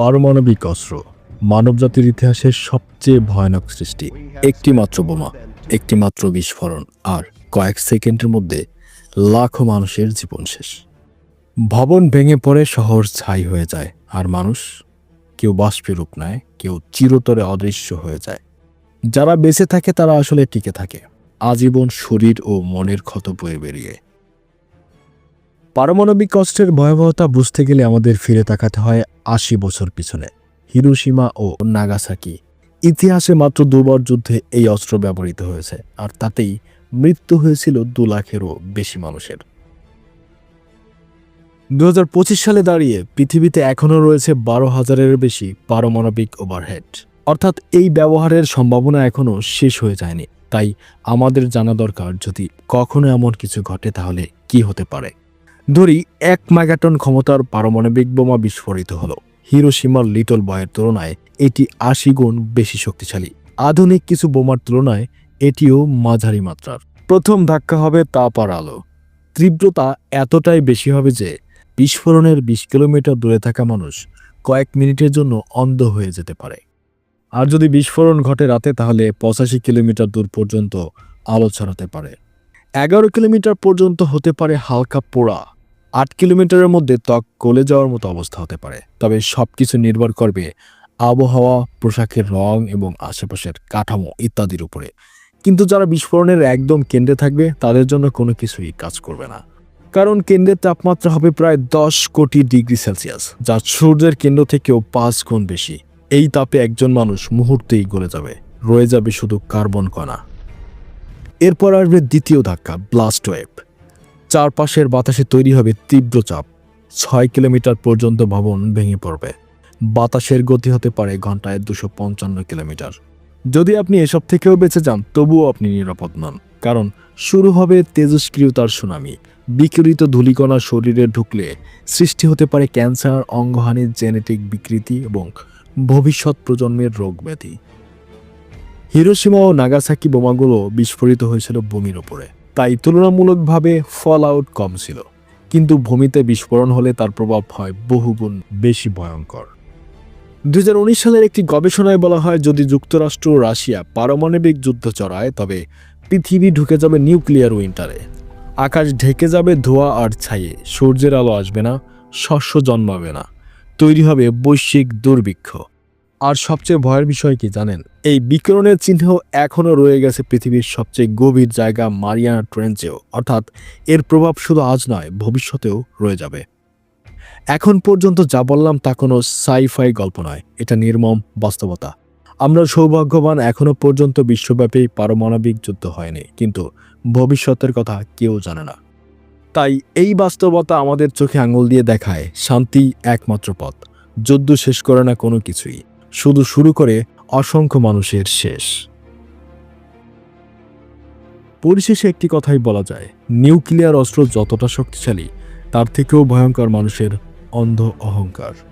পারমাণবিক অস্ত্র, মানবজাতির ইতিহাসের সবচেয়ে ভয়ানক সৃষ্টি। একটি মাত্র বোমা একটি মাত্র বিস্ফোরণ, আর কয়েক সেকেন্ডের মধ্যে লাখো মানুষের জীবন শেষ। ভবন ভেঙে পড়ে শহর ছাই হয়ে যায়, আর মানুষ কেউ বাষ্পে রূপ নেয়, কেউ চিরতরে অদৃশ্য হয়ে যায়। যারা বেঁচে থাকে, তারা আসলে টিকে থাকে। আজীবন শরীর ও মনের ক্ষত বয়ে বেরিয়ে। পারমাণবিক কষ্টের ভয়াবহতা বুঝতে গেলে আমাদের ফিরে তাকাতে হয় আশি বছর পিছনে। হিরোসীমা ও নাগাসাকি। ইতিহাসে মাত্র দুবার যুদ্ধে এই অস্ত্র ব্যবহৃত হয়েছে, আর তাতেই মৃত্যু হয়েছিল দু লাখেরও বেশি মানুষের। দুহাজার পঁচিশ সালে দাঁড়িয়ে পৃথিবীতে এখনও রয়েছে বারো হাজারের বেশি পারমাণবিক ওভারহেড। অর্থাৎ এই ব্যবহারের সম্ভাবনা এখনও শেষ হয়ে যায়নি। তাই আমাদের জানা দরকার যদি কখনো এমন কিছু ঘটে তাহলে কি হতে পারে? ধরি এক মেগাটন ক্ষমতার পারমাণবিক বোমা বিস্ফোরিত হলো। হিরোসীমার লিটল বয়ের তুলনায় এটি আশি গুণ বেশি শক্তিশালী। আধুনিক কিছু বোমার তুলনায় এটিও মাঝারি মাত্রার। প্রথম ধাক্কা হবে তাপ আর আলো। তীব্রতা এতটাই বেশি হবে যে বিস্ফোরণের বিশ কিলোমিটার দূরে থাকা মানুষ কয়েক মিনিটের জন্য অন্ধ হয়ে যেতে পারে। আর যদি বিস্ফোরণ ঘটে রাতে, তাহলে পঁচাশি কিলোমিটার দূর পর্যন্ত আলো ছড়াতে পারে। এগারো কিলোমিটার পর্যন্ত হতে পারে হালকা পোড়া। আট কিলোমিটারের মধ্যে ত্বক গলে যাওয়ার মতো অবস্থা হতে পারে। তবে সবকিছু নির্ভর করবে আবহাওয়া, পোশাকের রং এবং আশেপাশের কাঠামো ইত্যাদির উপরে। কিন্তু যারা বিস্ফোরণের একদম কেন্দ্রে থাকবে, তাদের জন্য কোনো কিছুই কাজ করবে না। কারণ কেন্দ্রের তাপমাত্রা হবে প্রায় দশ কোটি ডিগ্রি সেলসিয়াস, যা সূর্যের কেন্দ্র থেকেও পাঁচ গুণ বেশি। এই তাপে একজন মানুষ মুহূর্তেই গলে যাবে, রয়ে যাবে শুধু কার্বন কণা। এরপর আসবে দ্বিতীয় ধাক্কা, ব্লাস্ট ওয়েভ চারপাশের বাতাসে তৈরি হবে তীব্র চাপ। ছয় কিলোমিটার পর্যন্ত ভবন ভেঙে পড়বে। বাতাসের গতি হতে পারে ঘন্টায় দুশো পঞ্চান্ন কিলোমিটার। যদি আপনি এসব থেকেও বেঁচে যান, তবুও আপনি নিরাপদ নন। কারণ শুরু হবে তেজস্ক্রিয়তার সুনামি। বিকিরিত ধূলিকণা শরীরে ঢুকলে সৃষ্টি হতে পারে ক্যান্সার অঙ্গহানির জেনেটিক বিকৃতি এবং ভবিষ্যৎ প্রজন্মের রোগ ব্যাধি। হিরোসীমা ও নাগাসাকি বোমাগুলো বিস্ফোরিত হয়েছিল ভূমির ওপরে। তাই তুলনামূলকভাবে ফল আউট কম ছিল। কিন্তু ভূমিতে বিস্ফোরণ হলে তার প্রভাব হয় বহুগুণ বেশি ভয়ঙ্কর। দু হাজার উনিশ সালের একটি গবেষণায় বলা হয়, যদি যুক্তরাষ্ট্র রাশিয়া পারমাণবিক যুদ্ধ চড়ায়, তবে পৃথিবী ঢুকে যাবে নিউক্লিয়ার উইন্টারে। আকাশ ঢেকে যাবে ধোঁয়া আর ছাইয়ে, সূর্যের আলো আসবে না, শস্য জন্মাবে না। তৈরি হবে বৈশ্বিক দুর্ভিক্ষ। আর সবচেয়ে ভয়ের বিষয় কি জানেন? এই বিকিরণের চিহ্ন এখনও রয়ে গেছে পৃথিবীর সবচেয়ে গভীর জায়গা মারিয়ানা ট্রেঞ্চেও অর্থাৎ এর প্রভাব শুধু আজ নয়, ভবিষ্যতেও রয়ে যাবে। এখন পর্যন্ত যা বললাম তা কোনো সাইফাই গল্প নয়, এটা নির্মম বাস্তবতা। আমরা সৌভাগ্যবান এখনও পর্যন্ত বিশ্বব্যাপী পারমাণবিক যুদ্ধ হয়নি, কিন্তু ভবিষ্যতের কথা কেউ জানে না। তাই এই বাস্তবতা আমাদের চোখে আঙুল দিয়ে দেখায় শান্তি একমাত্র পথ, যুদ্ধ শেষ করে না কোনো কিছুই। শুধু শুরু করে অসংখ্য মানুষের শেষ। পরিশেষে একটি কথাই বলা যায়, নিউক্লিয়ার অস্ত্র যতটা শক্তিশালী, তার থেকেও ভয়ঙ্কর মানুষের অন্ধ অহংকার।